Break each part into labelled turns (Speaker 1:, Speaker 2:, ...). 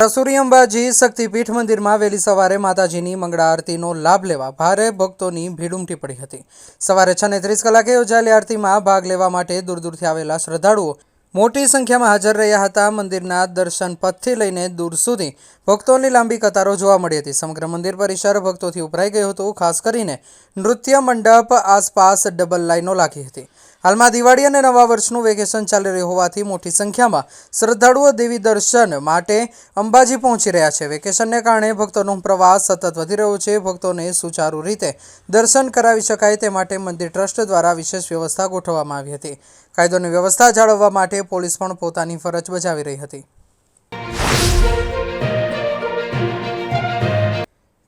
Speaker 1: રસુરી અંબાજી શક્તિપીઠ મંદિરમાં વહેલી સવારે માતાજીની મંગળા આરતીનો લાભ લેવા ભારે ભક્તોની ભીડ ઉમટી પડી હતી. સવારે છ ને ત્રીસ કલાકે યોજાયેલી આરતીમાં ભાગ લેવા માટે દૂર દૂરથી આવેલા શ્રદ્ધાળુઓ મોટી સંખ્યામાં હાજર રહ્યા હતા. મંદિરના દર્શન પથથી લઈને દૂર સુધી ભક્તોની લાંબી કતારો જોવા મળી હતી. સમગ્ર મંદિર પરિસર ભક્તોથી ઉભરાઈ ગયું હતું, ખાસ કરીને નૃત્ય મંડપ આસપાસ ડબલ લાઈનો લાગી હતી. હાલમાં દિવાળી અને નવા વર્ષનું વેકેશન ચાલી રહ્યું હોવાથી મોટી સંખ્યામાં શ્રદ્ધાળુઓ દેવી દર્શન માટે અંબાજી પહોંચી રહ્યા છે. વેકેશનને કારણે ભક્તોનો પ્રવાસ સતત વધી રહ્યો છે. ભક્તોને સુચારુ રીતે દર્શન કરાવી શકાય તે માટે મંદિર ટ્રસ્ટ દ્વારા વિશેષ વ્યવસ્થા ગોઠવવામાં આવી હતી. કાયદોની વ્યવસ્થા જાળવવા માટે પોલીસ પણ પોતાની ફરજ બજાવી રહી હતી.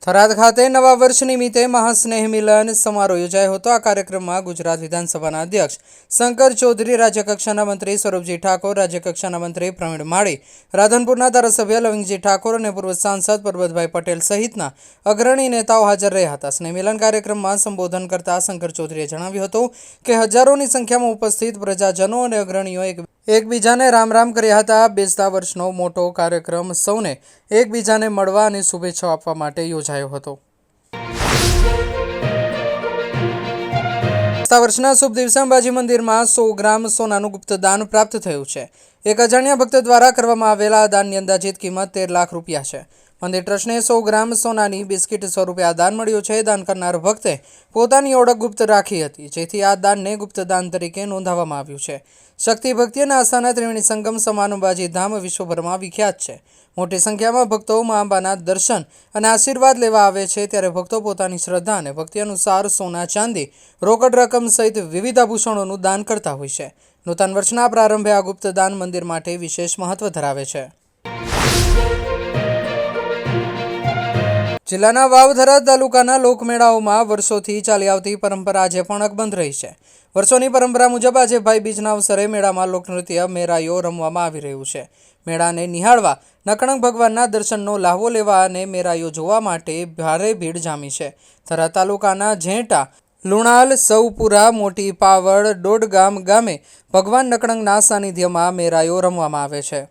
Speaker 1: થરાદ ખાતે નવા વર્ષ નિમિત્તે મહાસ્નેહ મિલન સમારોહ યોજાયો હતો. આ કાર્યક્રમમાં ગુજરાત વિધાનસભાના અધ્યક્ષ શંકર ચૌધરી, રાજ્યકક્ષાના મંત્રી સ્વરૂપજી ઠાકોર, રાજ્યકક્ષાના મંત્રી પ્રવીણ માળી, રાધનપુરના ધારાસભ્ય લવિંગજી ઠાકોર અને પૂર્વ સાંસદ પરબતભાઈ પટેલ સહિતના અગ્રણી નેતાઓ હાજર રહ્યા હતા. સ્નેહ મિલન કાર્યક્રમમાં સંબોધન કરતા શંકર ચૌધરીએ જણાવ્યું હતું કે, હજારોની સંખ્યામાં ઉપસ્થિત પ્રજાજનો અને અગ્રણીઓ એક એકબીજાને રામ રામ કર્યા હતા. બેસતા વર્ષનો મોટો કાર્યક્રમ સૌને એકબીજાને મળવા અને શુભેચ્છાઓ આપવા માટે યોજાયો હતો. બેસતા વર્ષના શુભ દિવસે અંબાજી મંદિરમાં સો ગ્રામ સોનાનું ગુપ્તદાન પ્રાપ્ત થયું છે. એક અજાણ્યા ભક્ત દ્વારા કરવામાં આવેલા આ દાનની અંદાજિત કિંમત તેર લાખ રૂપિયા છે. મંદિર ટ્રસ્ટને સો ગ્રામ સોનાની બિસ્કિટ સ્વરૂપે આ દાન મળ્યું છે. દાન કરનાર ભક્તે પોતાની ઓળખ ગુપ્ત રાખી હતી, જેથી આ દાનને ગુપ્તદાન તરીકે નોંધાવવામાં આવ્યું છે. શક્તિ ભક્તિ અને આસ્થાના ત્રિવેણી સંગમ સમાન અંબાજી ધામ વિશ્વભરમાં વિખ્યાત છે. મોટી સંખ્યામાં ભક્તો મા અંબાના દર્શન અને આશીર્વાદ લેવા આવે છે, ત્યારે ભક્તો પોતાની શ્રદ્ધા અને ભક્તિ અનુસાર સોના, ચાંદી, રોકડ રકમ સહિત વિવિધ આભૂષણોનું દાન કરતા હોય છે. નૂતન વર્ષના પ્રારંભે આ ગુપ્ત દાન મંદિર માટે વિશેષ મહત્વ ધરાવે છે. જિલ્લાના વાવધરા તાલુકાના લોકમેળાઓમાં વર્ષોથી ચાલી આવતી પરંપરા આજે પણ અકબંધ રહી છે. વર્ષોની પરંપરા મુજબ આજે ભાઈ બીજના અવસરે મેળામાં લોકનૃત્ય મેરાયો રમવામાં આવી રહ્યું છે. મેળાને નિહાળવા નકણક ભગવાનના દર્શનનો લાહવો લેવા અને મેરાયો જોવા માટે ભારે ભીડ જામી છે. થરા તાલુકાના ઝેંટા, લુણાલ, સૌપુરા, મોટી પાવડ, દોડગામ ગામે ભગવાન નકણંગના સાનિધ્યમાં મેરાયો રમવામાં આવે છે.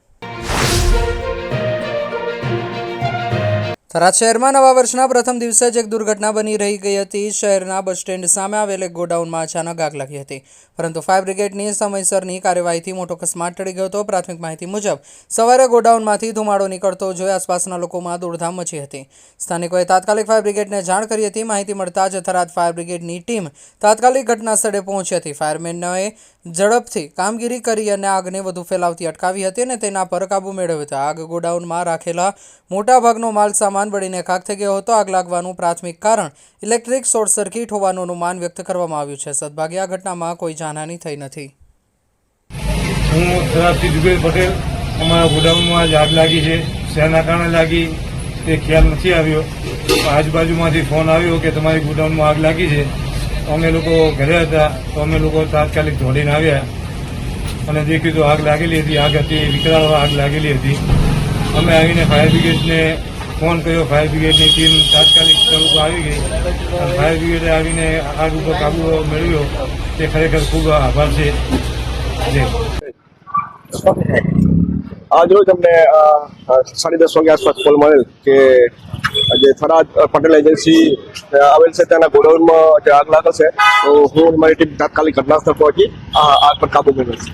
Speaker 1: થરાદ શહેરમાં નવા વર્ષના પ્રથમ દિવસે જ એક દુર્ઘટના બની રહી ગઈ હતી. શહેરના બસ સ્ટેન્ડ સામે આવેલ એક ગોડાઉનમાં અચાનક આગ લાગી હતી. પરંતુ ફાયર બ્રિગેડની સમયસરની કાર્યવાહીથી મોટો અકસ્માત ટળી ગયો હતો. પ્રાથમિક માહિતી મુજબ, સવારે ગોડાઉનમાંથી ધુમાડો નીકળતો જોઈ આસપાસના લોકોમાં દોડધામ મચી હતી. સ્થાનિકોએ તાત્કાલિક ફાયર બ્રિગેડને જાણ કરી હતી. માહિતી મળતા જ થરાદ ફાયર બ્રિગેડની ટીમ તાત્કાલિક ઘટના સ્થળે પહોંચી હતી. ફાયરમેનોએ ઝડપથી કામગીરી કરી અને આગને વધુ ફેલાવતી અટકાવી હતી અને તેના પર કાબૂ મેળવ્યો હતો. આગ ગોડાઉનમાં રાખેલા મોટાભાગનો માલ સામાન બળીને ખાક થઈ ગયો હતો. આગ લાગવાનું પ્રાથમિક કારણ ઇલેક્ટ્રિક શોર્ટ સર્કિટ હોવાનું અનુમાન વ્યક્ત કરવામાં આવ્યું છે. સદભાગ્યે આ ઘટનામાં કોઈ જાનહાની થઈ નથી.
Speaker 2: હું જુબેર પટેલ, અમારા ગોડાઉનમાં જ આગ લાગી છે. શેના કારણે લાગી તે ખ્યાલ નથી આવ્યો. આજુબાજુમાંથી ફોન આવ્યો કે તમારી ગોડાઉનમાં આગ લાગી છે. અમે લોકો ઘરે હતા, તો અમે લોકો તાત્કાલિક દોડીને આવ્યા અને દેખ્યું તો આગ લાગેલી હતી. આગ હતી, વિકરાળ આગ લાગેલી હતી. અમે આવીને ફાયર બ્રિગેડને ફોન કર્યો ફાયર બ્રિગેડની ટીમ તાત્કાલિક સ્થળ ઉપર આવી ગઈ. અને ફાયર બ્રિગેડે આવીને આગ ઉપર કાબુ મેળવ્યો. તે ખરેખર ખૂબ આભાર છે. જય
Speaker 3: આજ રોજ અમને અ, અ, સાડી દસ વાગ્યા આસપાસ કોલ મળેલ કે જે થરાદ પટેલ એજન્સી આવેલ છે તેના ગોડાઉનમાં જે આગ લાગેલ છે. તો હું મારી ટીમ તાત્કાલિક ઘટનાસ્થળ પહોંચી આ આગ પર કાબુ મેળવેલ છે.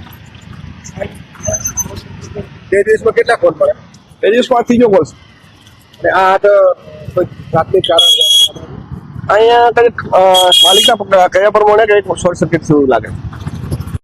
Speaker 4: તે દિવસમાં કેટલા કોલ મળે
Speaker 3: તે દિવસમાં ત્રીજો કોલ છે.
Speaker 4: આ તો પ્રાથમિક કારણ
Speaker 3: અહીંયા કંઈક માલિકના કયા પ્રમાણે કંઈક શોર્ટ સર્કિટ જેવું લાગે?